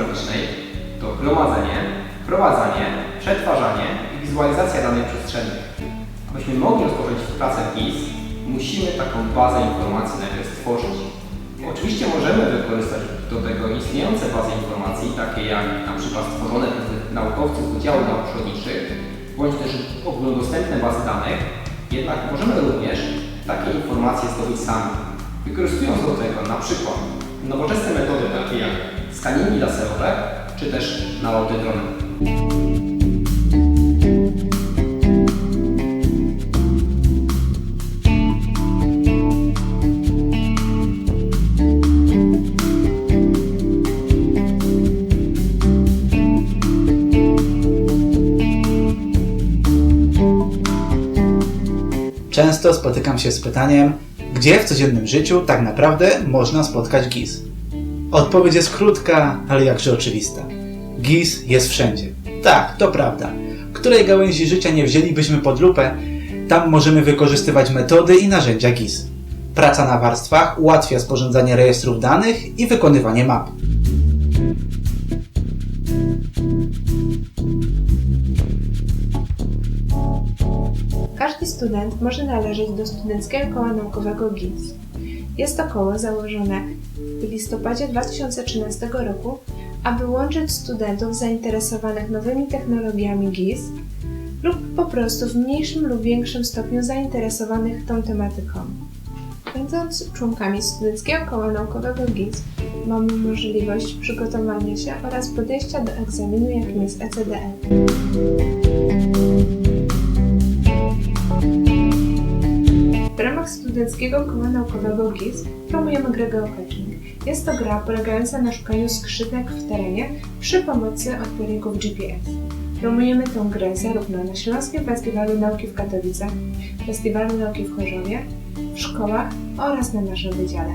geograficznej to gromadzenie, wprowadzanie, przetwarzanie i wizualizacja danych przestrzennych. Abyśmy mogli rozpocząć pracę w GIS, musimy taką bazę informacji najpierw stworzyć. Oczywiście możemy wykorzystać do tego istniejące bazy informacji, takie jak na przykład stworzone przez naukowców Wydziału Nauk Przyrodniczych, bądź też ogólnodostępne bazy danych, jednak możemy również takie informacje zdobyć sami, wykorzystując do tego na przykład nowoczesne metody takie jak skaningi laserowe, czy też naloty dronem. Często spotykam się z pytaniem, gdzie w codziennym życiu tak naprawdę można spotkać GIS? Odpowiedź jest krótka, ale jakże oczywista. GIS jest wszędzie. Tak, to prawda. Której gałęzi życia nie wzięlibyśmy pod lupę, tam możemy wykorzystywać metody i narzędzia GIS. Praca na warstwach ułatwia sporządzanie rejestrów danych i wykonywanie map. Każdy student może należeć do Studenckiego Koła Naukowego GIS. Jest to koło założone w listopadzie 2013 roku, aby łączyć studentów zainteresowanych nowymi technologiami GIS lub po prostu w mniejszym lub większym stopniu zainteresowanych tą tematyką. Będąc członkami Studenckiego Koła Naukowego GIS, mamy możliwość przygotowania się oraz podejścia do egzaminu, jakim jest E W ramach studenckiego koła naukowego GIS promujemy grę geocaching. Jest to gra polegająca na szukaniu skrzynek w terenie przy pomocy odbiorników GPS. Promujemy tę grę zarówno na Śląskim Festiwalu Nauki w Katowicach, Festiwalu Nauki w Chorzowie, w szkołach oraz na naszym wydziale.